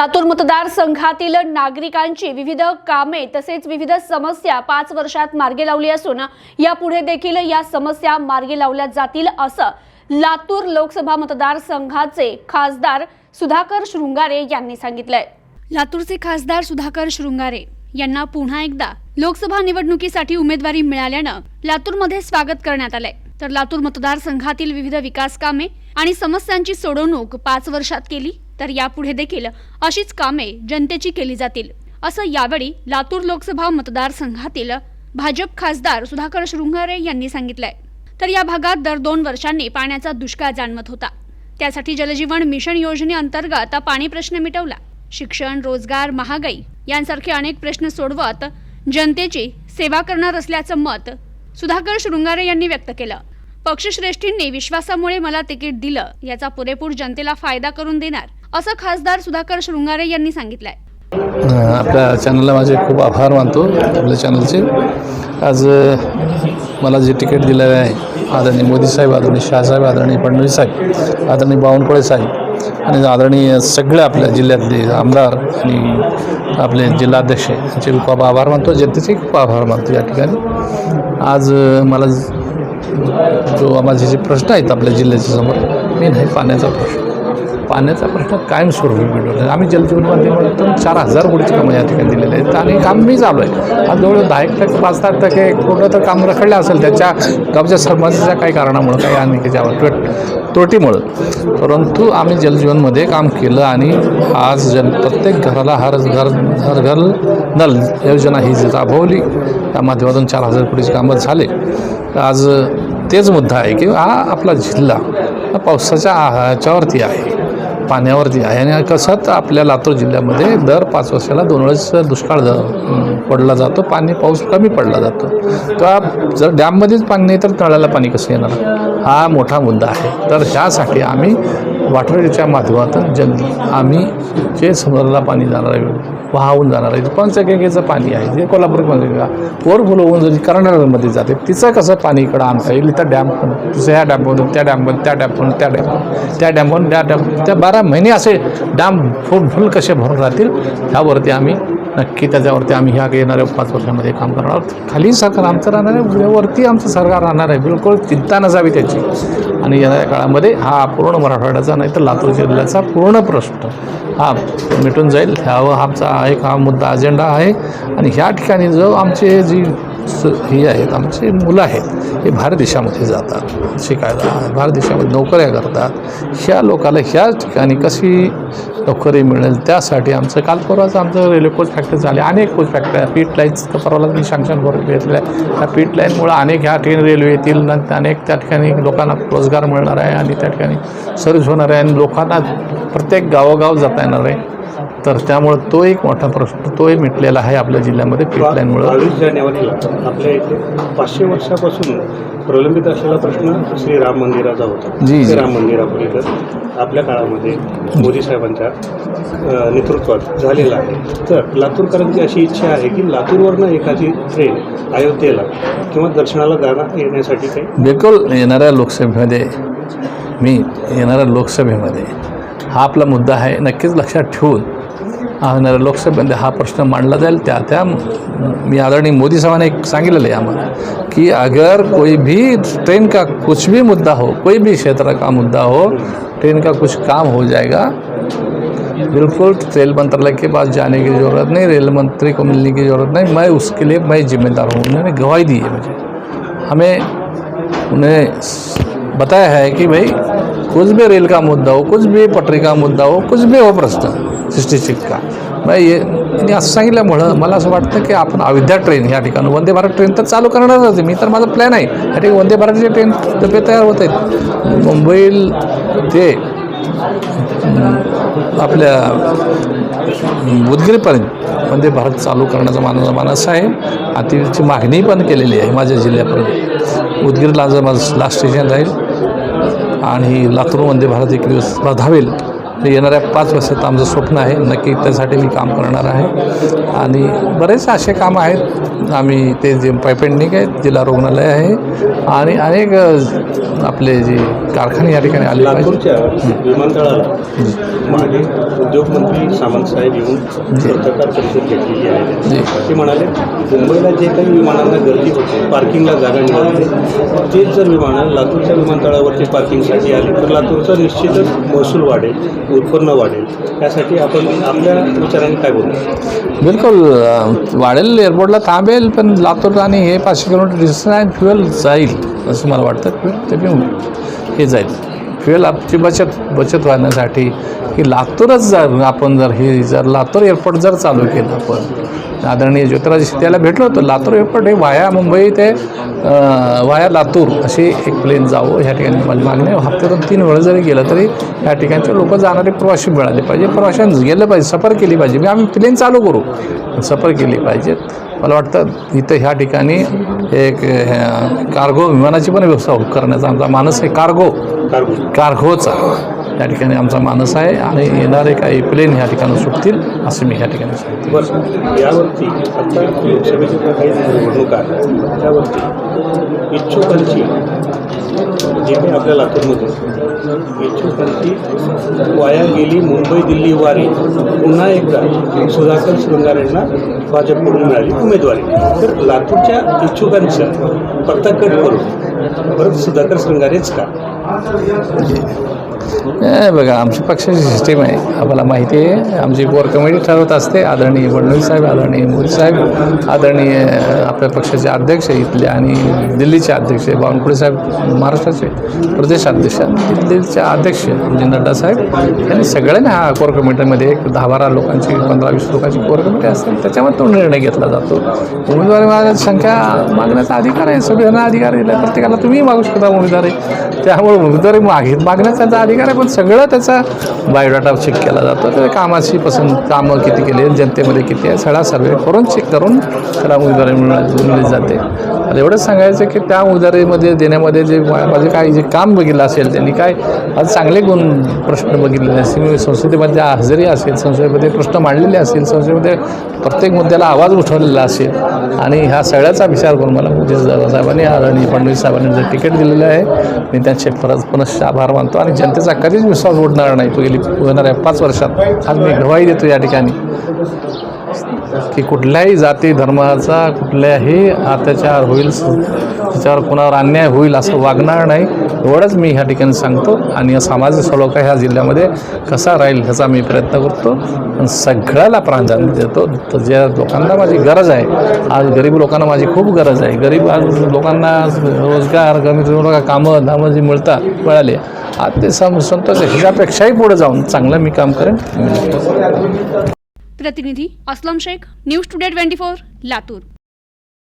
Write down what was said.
लातूर मतदारसंघातील नागरिकांची विविध कामे तसेच विविध समस्या पाच वर्षात मार्गे लावली असून यापुढे देखील या समस्या मार्गे लावल्या जातील असं लातूर लोकसभा मतदारसंघाचे खासदार सुधाकर शृंगारे यांनी सांगितलंय. लातूरचे खासदार सुधाकर शृंगारे यांना पुन्हा एकदा लोकसभा निवडणुकीसाठी उमेदवारी मिळाल्यानं लातूरमध्ये स्वागत करण्यात आलंय. तर लातूर मतदारसंघातील विविध विकास कामे आणि समस्यांची सोडवणूक पाच वर्षात केली. तर यापुढे देखील अशीच कामे जनतेची केली जातील. असं यावेळी लातूर लोकसभा मतदारसंघातील भाजप खासदार सुधाकर शृंगारे यांनी सांगितलंय. तर या भागात दर दोन वर्षांनी पाण्याचा दुष्काळ जाणवत होता. त्यासाठी जलजीवन मिशन योजनेअंतर्गत पाणी प्रश्न मिटवला. शिक्षण रोजगार महागाई यांसारखे अनेक प्रश्न सोडवत जनतेची सेवा करणार असल्याचं मत सुधाकर शृंगारे यांनी व्यक्त केलं. पक्षश्रेष्ठींनी विश्वासामुळे मला तिकीट दिलं याचा पुरेपूर जनतेला फायदा करून देणार असं खासदार सुधाकर शृंगारे यांनी सांगितलंय. आपल्या चॅनलला माझे खूप आभार मानतो आपल्या चॅनलचे आज मला जे तिकीट दिलेलं आहे आदरणीय मोदी साहेब आदरणीय शाहसाहेब आदरणीय फडणवीस साहेब आदरणीय बावनकुळे साहेब आणि आदरणीय सगळे आपल्या जिल्ह्यातले आमदार आणि आपले जिल्हाध्यक्ष यांचे खूप आभार मानतो जनतेचे खूप आभार मानतो या ठिकाणी. आज मला जो माझे जे प्रश्न आहेत आपल्या जिल्ह्याच्या समोर मेन आहे पाण्याचा प्रश्न. पाण्याचा प्रश्न कायमस्वरूपी मिळवला आम्ही जलजीवन माध्यमातून चार हजार कोटीची कामं या ठिकाणी दिलेले आहेत आणि काम मी चालू आहे. आज जवळ दहा एक टक्के पाच दहा टक्के कुठं तर काम रखडलं असेल त्याच्या गावच्या समाजाच्या काही कारणामुळं काही आणि त्याच्यावर त्रुट- तोटीमुळं. परंतु आम्ही जलजीवनमध्ये काम केलं आणि आज जल प्रत्येक घराला हर घर हर घर नल योजना ही जी राबवली त्या माध्यमातून चार हजार कोटीची कामं झाले. आज तेच मुद्दा आहे की हा आपला जिल्हा पावसाच्या ह्याच्यावरती आहे. पाण्यावरती आहे. आणि कसं तर आपल्या लातूर जिल्ह्यामध्ये दर पाच वर्षाला दोन वेळेस दुष्काळ पडला जातो. पाणी पाऊस कमी पडला जातो. तर जर डॅममध्येच पाणी नाही तर तळ्याला पाणी कसं येणार? हा मोठा मुद्दा आहे. तर ह्यासाठी आम्ही वाटरच्या माध्यमातून जल आम्ही जे समुद्राला पाणी जाणार आहे वाहून जाणार आहे. पंचगंगेचं पाणी आहे. जे कोल्हापूर पंचगंगा ओव्हरफ्लो होऊन जरी कर्नाटकमध्ये जाते तिचं कसं पाणी इकडं आणता येईल? इथं डॅम दुसऱ्या ह्या डॅममधून त्या डॅममधून त्या डॅमवरून त्या डॅम त्या डॅमवरून त्या डॅम त्या बारा महिने असे डॅम फुल फुल कसे भरून राहतील? ह्यावरती आम्ही नक्की त्याच्यावरती आम्ही ह्या येणाऱ्या पाच वर्षामध्ये काम करणार आहोत. खाली सरकार आमचं राहणार आहे वरती आमचं सरकार राहणार आहे. बिलकुल चिंता नसावी त्याची. आणि येणाऱ्या काळामध्ये हा पूर्ण मराठवाड्याचा नाही तर लातूर जिल्ह्याचा पूर्ण प्रश्न हा मिटून जाईल. ह्यावर आमचा एक हा मुद्दा अजेंडा आहे आणि ह्या ठिकाणी जो आमचे जी स आहेत आमचे मुलं आहेत हे भारत देशामध्ये जातात शिकायला भारत देशामध्ये नोकऱ्या करतात. ह्या लोकाला ह्या ठिकाणी कशी नोकरी मिळेल त्यासाठी आमचं काल परवाच आमचं रेल्वे कोच फॅक्टरी झाले. अनेक कोच फॅक्टऱ्या पीट लाईन्स तर परवाला मी सँक्शन करून घेतलं आहे त्या पीट लाईनमुळं अनेक ह्या ठिकाणी रेल्वे येतील नंतर अनेक त्या ठिकाणी लोकांना रोजगार मिळणार आहे आणि त्या ठिकाणी सर्व्हिस होणार आहे. आणि लोकांना प्रत्येक गावोगाव जाता येणार आहे. तर त्यामुळं तो एक मोठा प्रश्न तोही मिटलेला आहे आपल्या जिल्ह्यामध्ये पीट लाईनमुळं बावीस जानेवारीला आपल्या इथे पाचशे वर्षापासून प्रलंबित असलेला प्रश्न श्री राम मंदिराचा होता. जी, जी. राम मंदिरापलीकडे आपल्या काळामध्ये मोदी साहेबांच्या नेतृत्वात झालेला आहे. तर लातूरकरांची अशी इच्छा आहे की लातूरवरनं एखादी ट्रेन अयोध्येला किंवा दर्शनाला जाणं येण्यासाठी काही? बिलकुल येणाऱ्या लोकसभेमध्ये मी येणाऱ्या लोकसभेमध्ये हा आपला मुद्दा आहे नक्कीच लक्षात ठेवून हा येणाऱ्या लोकसभेमध्ये हा प्रश्न मांडला जाईल त्या त्या मी आदरणीय मोदी साहेबांने एक सांगितलेलं आहे आम्हाला कि अगर कोई भी ट्रेन का कुछ भी मुद्दा हो, कोई भी क्षेत्र का मुद्दा हो, ट्रेन का कुछ काम हो जाएगा, बिल्कुल रेल मंत्रालय के पास जाने की ज़रूरत नहीं, रेल मंत्री को मिलने की ज़रूरत नहीं, मैं उसके लिए, मैं जिम्मेदार हूँ, उन्होंने गवाही दी है मुझे। हमें उन्हें बताया है कि भाई कुछ भी रेल का मुद्दा हो कुछ भी पटरी का मुद्दा हो कुछ भी हो प्रश्न सिक्स्टी सिक्स का ये त्यांनी असं सांगितल्यामुळं मला असं वाटतं की आपण अविद्या ट्रेन या ठिकाणी वंदे भारत ट्रेन तर चालू करणारच होती मी तर माझा प्लॅन आहे. या ठिकाणी वंदे भारतचे ट्रेन डबे तयार होत आहेत. मुंबई ते आपल्या उदगीरपर्यंत वंदे भारत चालू करण्याचा माझा मानस आहे. आणि तिची मागणी पण केलेली आहे माझ्या जिल्ह्यापर्यंत. उदगीरला जर माझं लास्ट स्टेशन राहील आणि लातूर वंदे भारत एक दिवस धावेल येणाऱ्या पाच वर्षात आमचं स्वप्न आहे. नक्की त्यासाठी मी काम करणार आहे. आणि बरेच असे काम आहेत. आम्ही ते जे पेंडिंग आहेत जिल्हा रुग्णालय आहे. आणि अनेक आपले जे कारखाने या ठिकाणी आले पाहिजे. लातूरच्या विमानतळाला मागे उद्योगमंत्री सामंत साहेब येऊन पत्रकार परिषद घेतलेली. आहे. ते म्हणाले मुंबईला जे काही विमानांना गर्दी होते पार्किंगला जागा मिळाली तेच जर विमानं लातूरच्या विमानतळावरती पार्किंगसाठी आले तर लातूरचं निश्चितच महसूल वाढेल. उत्पन्न वाढेल. त्यासाठी आपण आपल्या विचाराने काय बोलू? बिलकुल वाढेल एअरपोर्टला थांबेल पण लातूर आणि हे पाचशे किलोमीटर डिस्टन्स आहे फ्युएल जाईल असं मला वाटतं. ते पण हे जाईल. फ्युएल आपची बचत बचत होण्यासाठी की लातूरच जर आपण जर हे जर लातूर एअरपोर्ट जर चालू केलं आपण आदरणीय ज्योतिराज त्याला भेटलो होतो लातूर एअरपोर्ट हे वाया मुंबई ते वाया लातूर अशी एक प्लेन जावं ह्या ठिकाणी माझी मागणी हप्त्यातून तीन वेळा जरी गेलं तरी ह्या ठिकाणचे लोक जाणारे प्रवासी मिळाले पाहिजे. प्रवाशांनी गेलं पाहिजे सफर केली पाहिजे. मी आम्ही प्लेन चालू करू. सफर केली पाहिजेत मला वाटतं इथं ह्या ठिकाणी एक कार्गो विमानाची पण व्यवस्था करण्याचा आमचा मानस आहे. कार्गो. कार्गो. कार्गोचा. या ठिकाणी आमचा मानस आहे आणि येणारे काही प्लेन ह्या ठिकाणी सुटतील असं मी ह्या ठिकाणी सांगतो. बरं. यावरती आता लोकसभेच्या ज्या काही निवडणुका आहेत त्यावरती इच्छुकांची जे काही आपल्या लातूरमध्ये इच्छुकांची वाया गेली मुंबई दिल्ली वारी. पुन्हा एकदा सुधाकर शृंगारेंना भाजपकडून मिळाली उमेदवारी. तर लातूरच्या इच्छुकांचा पत्ता कट करून परत सुधाकर शृंगारेच का? हे बघा आमची पक्षाची सिस्टीम आहे. आम्हाला माहिती आहे. आमची कोर कमिटी ठरवत असते. आदरणीय फडणवीस साहेब आदरणीय मोदी साहेब आदरणीय आपल्या पक्षाचे अध्यक्ष इथले आणि दिल्लीचे अध्यक्ष बावनकुळे साहेब महाराष्ट्राचे प्रदेश अध्यक्ष दिल्लीचे अध्यक्ष म्हणजे नड्डा साहेब. यांनी सगळ्यांनी हा कोर कमिटीमध्ये एक दहा बारा लोकांची पंधरा वीस लोकांची कोर कमिटी असते. त्याच्यामध्ये तो निर्णय घेतला जातो. उमेदवारी मागण्याची संख्या मागण्याचा अधिकार आहे. सगळ्यांना अधिकार दिला आहे. प्रत्येकाला तुम्ही मागू शकता उमेदवारी. त्यामुळे उमेदवारी मागे मागण्याचा त्यांचा अधिकार आहे पण सगळं त्याचा बायोडाटा चेक केला जातो. तर कामाची पसंत कामं किती केली जनतेमध्ये किती आहे सगळा सर्वे करून चेक करून त्याला उमेदवारी मिळाली मिळली जाते. आता एवढंच सांगायचं की त्या उमेदवारीमध्ये देण्यामध्ये जे माझे काही जे काम बघितलं असेल त्यांनी काय आज चांगले गुण प्रश्न बघितलेले असतील संसदेमध्ये हजेरी असेल संसदेमध्ये प्रश्न मांडलेले असतील संसदेमध्ये प्रत्येक मुद्द्याला आवाज उठवलेला असेल. आणि ह्या सगळ्याचा विचार करून मला मोदी दादासाहेबांनी आदरणीय फडणवीस साहेबांनी जे तिकीट दिलेलं आहे मी त्यांचे परत पुनश्च आभार मानतो. आणि जनतेचा कधीच विश्वास उडणार नाही. गेली येणाऱ्या पाच वर्षात आज मी गवाही देतो या ठिकाणी. की कुठल्याही जाती धर्माचा कुठल्याही अत्याचार होईल त्याच्यावर कोणावर अन्याय होईल असं वागणार नाही एवढंच मी ह्या ठिकाणी सांगतो. आणि या सामाजिक सलोखा ह्या जिल्ह्यामध्ये कसा राहील ह्याचा मी प्रयत्न करतो. पण सगळ्याला प्राधान्य देतो. तर ज्या लोकांना माझी गरज आहे आज गरीब लोकांना माझी खूप गरज आहे. गरीब आज लोकांना रोजगार कमी कामं धामं जी मिळतात मिळाले आज ते सम संतोष ह्याच्यापेक्षाही पुढे जाऊन चांगलं मी काम करेन. प्रतिनिधी Aslam Shaikh news today twenty four Latur.